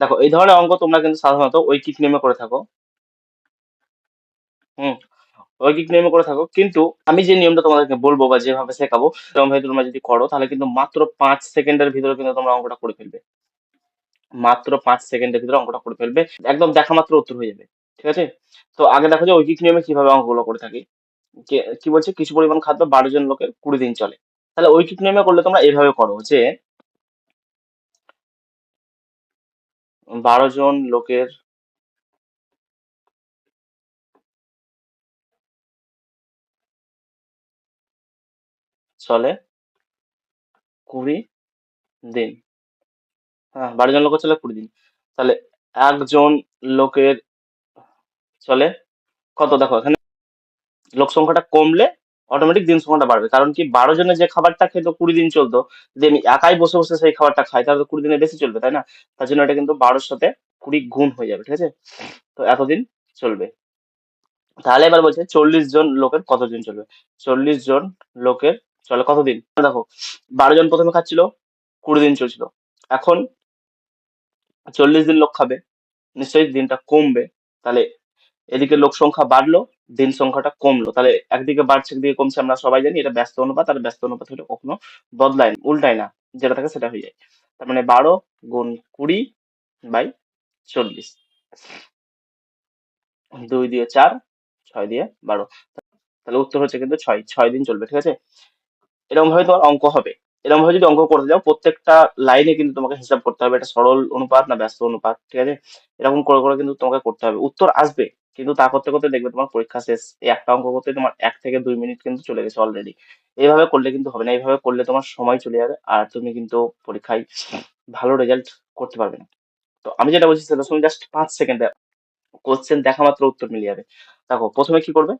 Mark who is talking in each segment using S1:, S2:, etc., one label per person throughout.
S1: দেখো, এই ধরনের অঙ্ক তোমরা কিন্তু সাধারণত ঐকিক নিয়মে করে থাকো। হুম, ঐকিক নিয়মে করে থাকো। কিন্তু আমি যে নিয়মটা তোমাদেরকে বলব বা যেভাবে শেখাবো, সেরকম ভাবে তোমরা যদি করো, তাহলে কিন্তু মাত্র পাঁচ সেকেন্ডের ভিতরে কিন্তু তোমরা অঙ্কটা করে ফেলবে। মাত্র পাঁচ সেকেন্ডের ভিতরে অঙ্কটা করে ফেলবে। একদম দেখা মাত্র উত্তর হয়ে যাবে, ঠিক আছে? তো আগে দেখো যে ঐকিক নিয়মে কীভাবে অঙ্কগুলো করে থাকি। কি বলছে? কিছু পরিমাণ খাদ্য বারো জন লোকের কুড়ি দিন চলে। তাহলে ঐকিক নিয়মে করলে তোমরা এইভাবে করো যে বারো জন লোকের চলে কুড়ি দিন। হ্যাঁ বারো জন লোকের চলে কুড়ি দিন। তাহলে একজন লোকের চলে কত? দেখো এখানে লোক সংখ্যাটা কমলে অটোমেটিক দিন সংখ্যাটা বাড়বে। কারণ কি বারো জনের যে খাবারটা খেত কুড়ি দিন চলতো, যদি আমি একাই বসে বসে সেই খাবারটা খাই, তাহলে কুড়ি দিনে বেশি চলবে, তাই না? তার জন্য এটা কিন্তু বারোর সাথে কুড়ি গুণ হয়ে যাবে, ঠিক আছে? তো এতদিন চলবে। তাহলে এবার বলছে চল্লিশ জন লোকের কতদিন চলবে? চল্লিশ জন লোকের চলে কতদিন? দেখো, বারো জন প্রথমে খাচ্ছিল, কুড়ি দিন চলছিল। এখন চল্লিশ দিন লোক খাবে, নিশ্চয়ই দিনটা কমবে। তাহলে এদিকে লোক সংখ্যা বাড়লো দিন সংখ্যাটা কমলো। তাহলে একদিকে বাড়ছে, একদিকে কমছে, আমরা সবাই জানি এটা ব্যস্ত অনুপাত, আর ব্যস্ত অনুপাত হলে কখনো বদলায় উল্টায় না, যেটা থাকে সেটা হয়ে যায়। তার মানে বারো গুণ কুড়ি বাই চল্লিশ। দুই দিয়ে চার, ছয় দিয়ে বারো। তাহলে উত্তর হচ্ছে কিন্তু ছয় ছয় দিন চলবে, ঠিক আছে? এরকম ভাবে তোমার অঙ্ক হবে। এরকম ভাবে যদি অঙ্ক করতে যাও, প্রত্যেকটা লাইনে কিন্তু তোমাকে হিসাব করতে হবে, এটা সরল অনুপাত না ব্যস্ত অনুপাত, ঠিক আছে? এরকম করে করে কিন্তু তোমাকে করতে হবে। উত্তর আসবে। কিন্তু তা করতে করতে দেখবে তোমার পরীক্ষা শেষ। এই একটা অঙ্ক করতে তোমার এক থেকে দুই মিনিট কিন্তু চলে গেছে অলরেডি এইভাবে করলে কিন্তু হবে না, এইভাবে করলে তোমার সময় চলে যাবে আর তুমি কিন্তু পরীক্ষায় ভালো রেজাল্ট করতে পারবে না। তো আমি যেটা বলছি সেটা তুমি জাস্ট পাঁচ সেকেন্ডে কোশ্চেন দেখা মাত্র উত্তর মিলে যাবে। দেখো, প্রথমে কি করবে?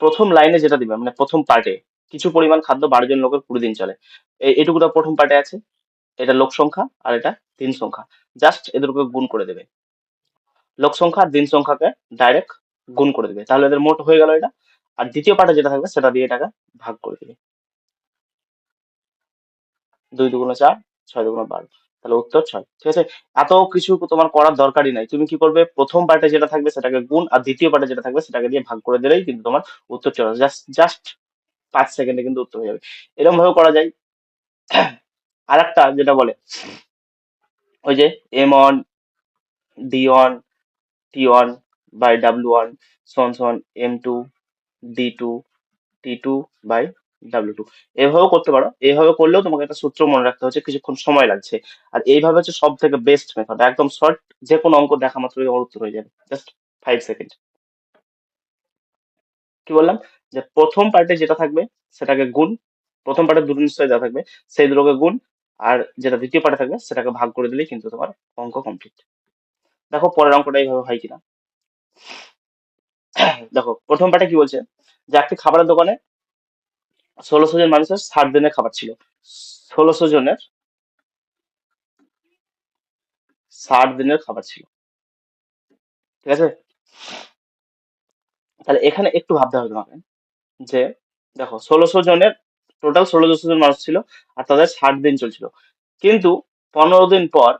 S1: প্রথম লাইনে যেটা দিবে মানে প্রথম পার্টে কিছু পরিমাণ খাদ্য বারো জন লোকের কুড়ি দিন চলে এই এটুকুটা প্রথম পার্টে আছে। এটা লোক সংখ্যা আর এটা দিন সংখ্যা। জাস্ট এদেরকে গুণ করে দেবে। লোক সংখ্যা আর দিন সংখ্যাকে ডাইরেক্ট গুণ করে দেবে। তাহলে এদের মোট হয়ে গেল এটা। আর দ্বিতীয় পার্টে যেটা থাকবে, সেটা দিয়ে এটাকে ভাগ করে দেবে। দুই দুগুণে চার, ছয় দুগুণে বারো। তাহলে উত্তর ছয়। ঠিক আছে? এত কিছু তোমার করার দরকারই নাই। তুমি কি করবে? প্রথম পার্টে যেটা থাকবে, সেটাকে গুণ। আর দ্বিতীয় পার্টে যেটা থাকবে, সেটাকে দিয়ে ভাগ করে দিলেই কিন্তু তোমার উত্তর চলে জাস্ট জাস্ট পাঁচ সেকেন্ডে কিন্তু উত্তর হয়ে যাবে। এরকম ভাবে করা যায়। আর একটা যেটা বলে, ওই যে M one D one T one by W one Son Son M two D two T two by W two এভাবেও করতে পারো। এইভাবে করলেও তোমাকে একটা সূত্র মনে রাখতে হচ্ছে, কিছুক্ষণ সময় লাগছে। আর এইভাবে হচ্ছে সব থেকে বেস্ট মেথড একদম শর্ট যে কোনো অঙ্ক দেখা মাত্রই আমার উত্তর হয়ে যাবে। জাস্ট ফাইভ সেকেন্ড কি বললাম? যে প্রথম পার্টে যেটা থাকবে, সেটাকে গুণ। প্রথম পার্টে দুটো নিশ্চয় যা থাকবে, সেই দুটোকে গুণ। আর যেটা দ্বিতীয় পার্টে থাকবে, সেটাকে ভাগ করে দিলেই কিন্তু তোমার অঙ্ক কমপ্লিট দেখো, পরের অঙ্কটা এইভাবে হয় কিনা। দেখো, প্রথম পার্টে কি বলছে? যে একটি খাবারের দোকানে ষোলোশো জন মানুষের ষাট দিনের খাবার ছিল। ষোলোশো জনের ষাট দিনের খাবার ছিল। ঠিক আছে? তাহলে এখানে একটু ভাবতে হবে তোমাকে, যে দেখো ষোলোশো জনের টোটাল ষোলোশো জন মানুষ ছিল আর তাদের ষাট দিন চলছিল। কিন্তু পনেরো দিন পর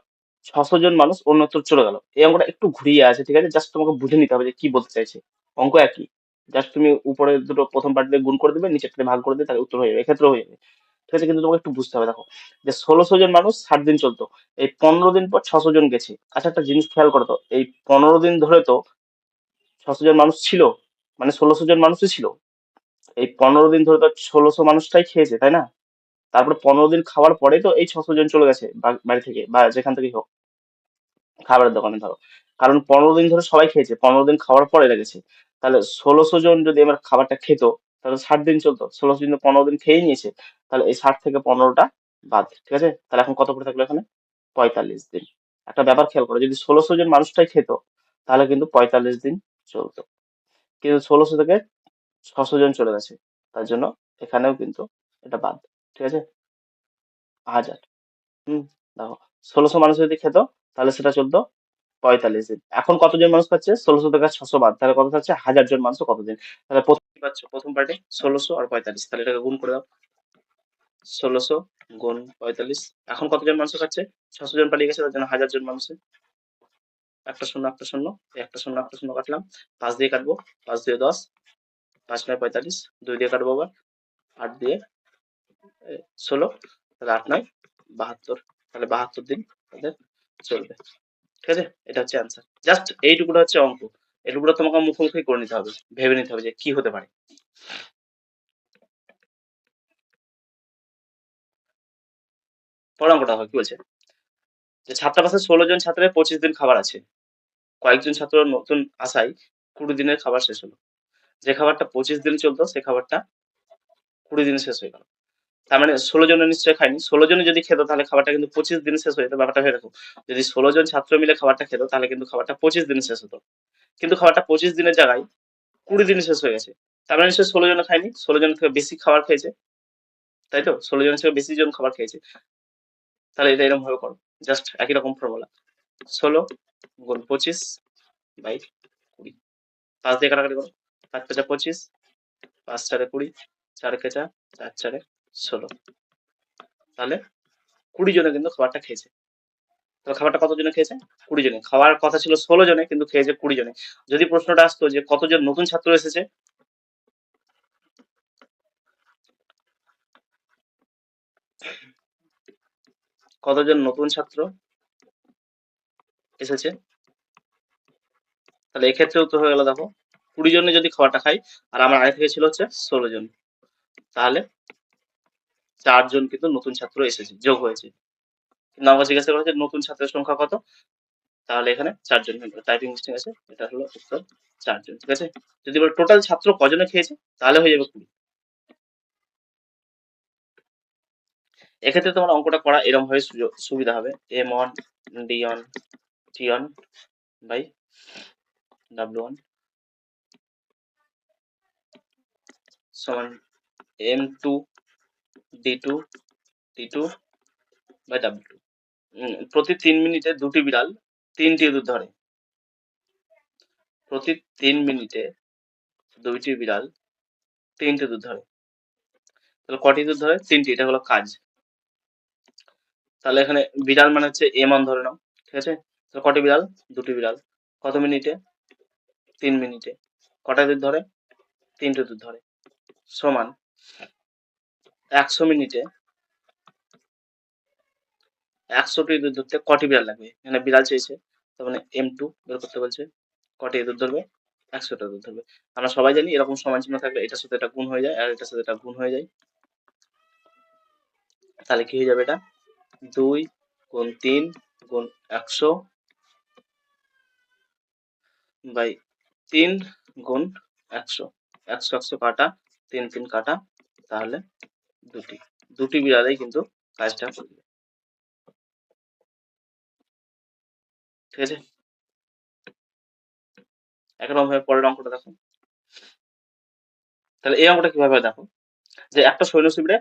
S1: ছশো জন মানুষ অন্যত্র চলে গেল। এই অঙ্কটা একটু ঘুরিয়ে আছে, ঠিক আছে? জাস্ট তোমাকে বুঝে নিতে হবে যে কি বলতে চাইছে। অঙ্ক একই। জাস্ট তুমি উপরে দুটো প্রথম পার্টিতে গুণ করে দেবে নিচেরটা ভাগ করে দেবে তাহলে উত্তর হয়ে যাবে এক্ষেত্রে হয়ে যাবে। ঠিক আছে? কিন্তু তোমাকে একটু বুঝতে হবে, দেখো, যে ষোলোশো জন মানুষ ষাট দিন চলতো। এই পনেরো দিন পর ছশো জন গেছে। আচ্ছা একটা জিনিস খেয়াল করতো এই পনেরো দিন ধরে তো ছশো জন মানুষ ছিল। মানে ষোলোশো জন মানুষই ছিল। এই পনেরো দিন ধরে তো ষোলোশো মানুষটাই খেয়েছে, তাই না? তারপরে পনেরো দিন খাওয়ার পরে তো এই ছশো জন চলে গেছে বাড়ি থেকে বা যেখান থেকেই হোক। খাবারের দোকানে, ধরো। কারণ পনেরো দিন ধরে সবাই খেয়েছে, পনেরো দিন খাওয়ার পরে লেগেছে তাহলে ষোলোশো জন যদি আমার খাবারটা খেত, তাহলে ষাট দিন চলতো। ষোলোশো জন পনেরো দিন খেয়ে নিয়েছে, তাহলে এই ষাট থেকে পনেরোটা বাদ, ঠিক আছে? তাহলে এখন কত করে থাকল এখানে? পঁয়তাল্লিশ দিন। একটা ব্যাপার খেয়াল করো, যদি ষোলোশো জন মানুষটাই খেত, তাহলে কিন্তু পঁয়তাল্লিশ দিন চলতো। কিন্তু ষোলোশো থেকে ছশো জন চলে গেছে। তার জন্য এখানেও কিন্তু এটা বাদ, ঠিক আছে? হাজার হুম, দেখো, ষোলোশো মানুষ যদি খেত, তাহলে সেটা চলতো পঁয়তাল্লিশ দিন। এখন কতজন মানুষ পাচ্ছে ষোলোশো থেকে ছশো বাদ। তাহলে কত থাকছে? হাজার জন মানুষ কতদিন? তাহলে প্রথম পাচ্ছ প্রথম পার্টি ষোলোশো আর পঁয়তাল্লিশ। তাহলে এটাকে গুণ করে দাও। ষোলোশো গুণ পঁয়তাল্লিশ। এখন কতজন মানুষ খাচ্ছে? ছশো জন পালিয়ে গেছে, তার জন্য হাজার জন মানুষের একটা শূন্য একটা শূন্য একটা শূন্য একটা শূন্য কাটলাম। পাঁচ দিয়ে কাটবো, পাঁচ দিয়ে দশ, পাঁচ নয় পঁয়তাল্লিশ, দুই দিয়ে কাটবো আবার, আট দিয়ে ষোলো, তাহলে আট নয়, বাহাত্তর, তাহলে বাহাত্তর দিন তাদের চলবে। ঠিক আছে? এটা হচ্ছে অ্যান্সার জাস্ট এইটুকুটা হচ্ছে অঙ্ক। এটুকুটা তোমাকে মুখোমুখি করে নিতে হবে, ভেবে নিতে হবে যে কি হতে পারে। হয় কি বলছে? যে ছাত্রাবাসে ষোলো জন ছাত্রের পঁচিশ দিন খাবার আছে। কয়েকজন ছাত্র নতুন আসায় কুড়ি দিনের খাবার শেষ হলো। যে খাবারটা পঁচিশ দিন চলতো, সে খাবারটা কুড়ি দিনে শেষ হয়ে গেল। তার মানে ষোলো জনের নিশ্চয়ই খায়নি। ষোলো জনে যদি খেত, তাহলে খাবারটা কিন্তু পঁচিশ দিনে শেষ হয়ে যেত। ব্যাপারটা ভেবে রাখো যদি ষোলো জন ছাত্র মিলে খাবারটা খেত, তাহলে কিন্তু খাবারটা পঁচিশ দিনে শেষ হতো। কিন্তু খাবারটা পঁচিশ দিনের জায়গায় কুড়ি দিনে শেষ হয়ে গেছে। তার মানে নিশ্চয়ই ষোলো জনে খায়নি, ষোলো জনের থেকে বেশি খাবার খেয়েছে। তাই তো? ষোলো জনের থেকে বেশি জন খাবার খেয়েছে। তাহলে এটা এরকম ভাবে করো। জাস্ট একই রকম ফর্মুলা ষোলো গুণ পঁচিশ বাই কুড়ি। পাঁচ দিয়ে কাটাকাটি করো। পাঁচ পেঁচা পঁচিশ, পাঁচ চারে কুড়ি, চার কেচা চার চারে ষোলো। তাহলে কুড়ি জনে কিন্তু খাবারটা খেয়েছে। তো খাবারটা কত জনে খেয়েছে? কুড়ি জনে। খাওয়ার কথা ছিল ষোলো জনে, কিন্তু খেয়েছে কুড়ি জনে। যদি প্রশ্নটা আসতো যে কতজন নতুন ছাত্র এসেছে কতজন নতুন ছাত্র এসেছে? তাহলে এক্ষেত্রে উত্তর হয়ে গেল, দেখো, কুড়ি জনে যদি খাবারটা খাই, আর আমার আগে থেকে ছিল হচ্ছে ষোলো জন, তাহলে চারজন কিন্তু নতুন ছাত্র এসেছে, যোগ হয়েছে। কিন্তু আমাকে জিজ্ঞাসা করেছে নতুন ছাত্রের সংখ্যা কত? তাহলে এখানে চারজন টাইপিং মিস্টেক আছে এটা হলো উত্তর চারজন ঠিক আছে? যদি বলে টোটাল ছাত্র কজনে খেয়েছে, তাহলে হয়ে যাবে কুড়ি। এক্ষেত্রে তোমার অঙ্কটা করা এরকম ভাবে সুবিধা হবে। M one D one T one by W one সমান M two D two T two by W two প্রতি তিন মিনিটে দুটি বিড়াল তিনটি ইঁদুর ধরে। প্রতি তিন মিনিটে দুইটি বিড়াল তিনটি ইঁদুর ধরে। তাহলে কটি ইঁদুর ধরে? তিনটি। এটা হলো কাজ। তাহলে এখানে বিড়াল মানে হচ্ছে এম ওয়ান ধরে নাও, ঠিক আছে? তাহলে কটি বিড়াল? দুটি বিড়াল। কত মিনিটে? তিন মিনিটে। কটা ইঁদুর ধরে? তিনটে ইঁদুর ধরে। সমান একশো মিনিটে একশোটি ইঁদুর ধরতে কটি বিড়াল লাগবে? এখানে বিড়াল চেয়েছে, তার মানে এম টু বের করতে বলছে, কটি ইঁদুর ধরবে? একশোটা ইঁদুর ধরবে। আমরা সবাই জানি এরকম সমান চিহ্ন থাকলে এটার সাথে এটা গুণ হয়ে যায়, আর এটার সাথে এটা গুণ হয়ে যায়। তাহলে কি হয়ে যাবে এটা? দুই গুণ তিন গুণ একশো বাই তিন গুণ একশো। একশো একশো কাটা, তিন তিন কাটা, তাহলে দুটি। দুটি বিড়ালেই কিন্তু কাজটা করবে। ঠিক আছে? একরকম ভাবে পরের অঙ্কটা দেখো। তাহলে এই অঙ্কটা কীভাবে দেখো? যে একটা সৈন্য শিবিরে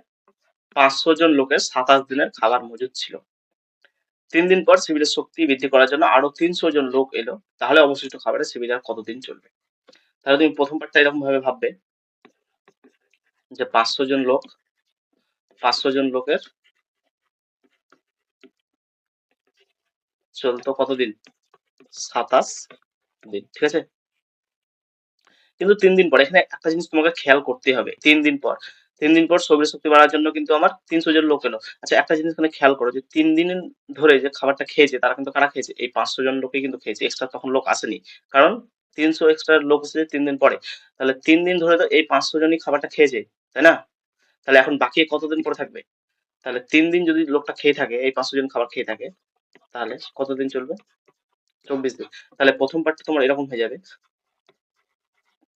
S1: পাঁচশো জন লোকের সাতাশ দিনের খাবার মজুদ ছিল। তিন দিন পর শিবিরের শক্তি বৃদ্ধি করার জন্য আরও তিনশো জন লোক এলো। তাহলে অবশিষ্ট খাবারের শিবির আর কতদিন চলবে? তাহলে তুমি প্রথম পার্টটা এরকম ভাবে ভাববে যে পাঁচশো জন লোক, পাঁচশো জন লোকের চলতো কতদিন? সাতাশ দিন, ঠিক আছে? কিন্তু তিন দিন পর, এখানে একটা জিনিস তোমাকে খেয়াল করতে হবে। তিন দিন পর তিন দিন পর শরীর শক্তি বাড়ার জন্য কিন্তু আমার তিনশো জন লোক এলো। আচ্ছা একটা জিনিস এখানে খেয়াল করো যে, তিন দিন ধরে যে খাবারটা খেয়েছে, তারা কিন্তু কারা খেয়েছে? এই পাঁচশো জন লোকে কিন্তু খেয়েছে। এক্সট্রা তখন লোক আসেনি। কারণ তিনশো এক্সট্রা লোক এসেছে তিন দিন পরে। তাহলে তিন দিন ধরে তো এই পাঁচশো জনই খাবারটা খেয়েছে, তাই না? তাহলে এখন বাকি কতদিন পরে থাকবে? তাহলে তিন দিন যদি লোকটা খেয়ে থাকে, এই পাঁচশো জন খাবার খেয়ে থাকে, তাহলে কতদিন চলবে? চব্বিশ দিন। তাহলে প্রথম পার্টটা তোমার এরকম হয়ে যাবে।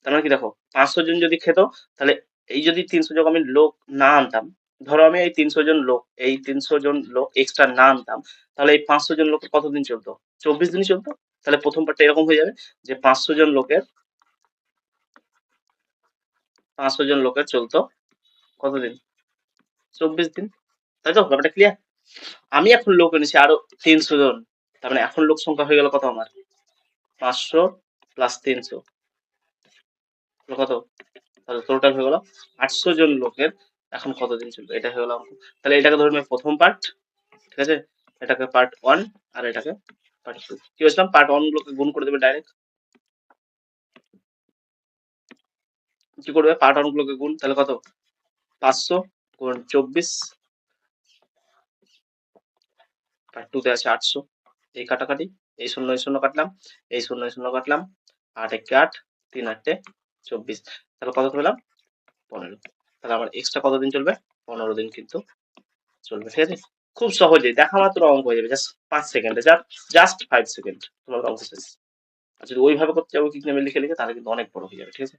S1: তার মানে কি দেখো, পাঁচশো জন যদি খেত, তাহলে এই যদি তিনশো জন আমি লোক না আনতাম, ধরো আমি এই তিনশো জন লোক, এই তিনশো জন লোক এক্সট্রা না আনতাম, তাহলে এই পাঁচশো জন লোকের কতদিন চলতো? চব্বিশ দিনই চলতো? তাহলে প্রথম পার্টটা এরকম হয়ে যাবে যে পাঁচশো জন লোকের, পাঁচশো জন লোকের চলতো কতদিন? চব্বিশ দিন। তাই তো? ব্যাপারটা ক্লিয়ার আমি এখন লোক এনেছি আরও তিনশো জন। তার মানে এখন লোক সংখ্যা হয়ে গেল কত আমার? পাঁচশো প্লাস তিনশো। কত? তাহলে টোটাল হয়ে গেল আটশো জন লোকের এখন কতদিন চলবে? এটা হয়ে গেল। তাহলে এটাকে ধরবে প্রথম পার্ট ঠিক আছে? এটাকে পার্ট ওয়ান আর এটাকে পার্ট টু কি বলছিলাম? পার্ট ওয়ান গুলোকে গুণ করে দেবে ডাইরেক্ট কি করবে? পার্ট ওয়ান গুলোকে গুণ, তাহলে কত? পাঁচশো গুণ চব্বিশ। পার্ট টু তে আছে আটশো। এই কাটাকাটি, এই শূন্য শূন্য কাটলাম, এই শূন্য শূন্য কাটলাম। আট একে আট, তিন আটে চব্বিশ। তাহলে কত পেলাম? পনেরো। তাহলে আমার এক্সট্রা কতদিন চলবে? পনেরো দিন কিন্তু চলবে, ঠিক আছে? খুব সহজে দেখা মাত্র অঙ্ক হয়ে যাবে জাস্ট পাঁচ সেকেন্ডে জাস্ট ফাইভ সেকেন্ড তোমার অঙ্ক শেষ। আর যদি ওইভাবে করতে যাব, কি নামে লিখে লিখে, তাহলে কিন্তু অনেক বড় হয়ে যাবে, ঠিক আছে?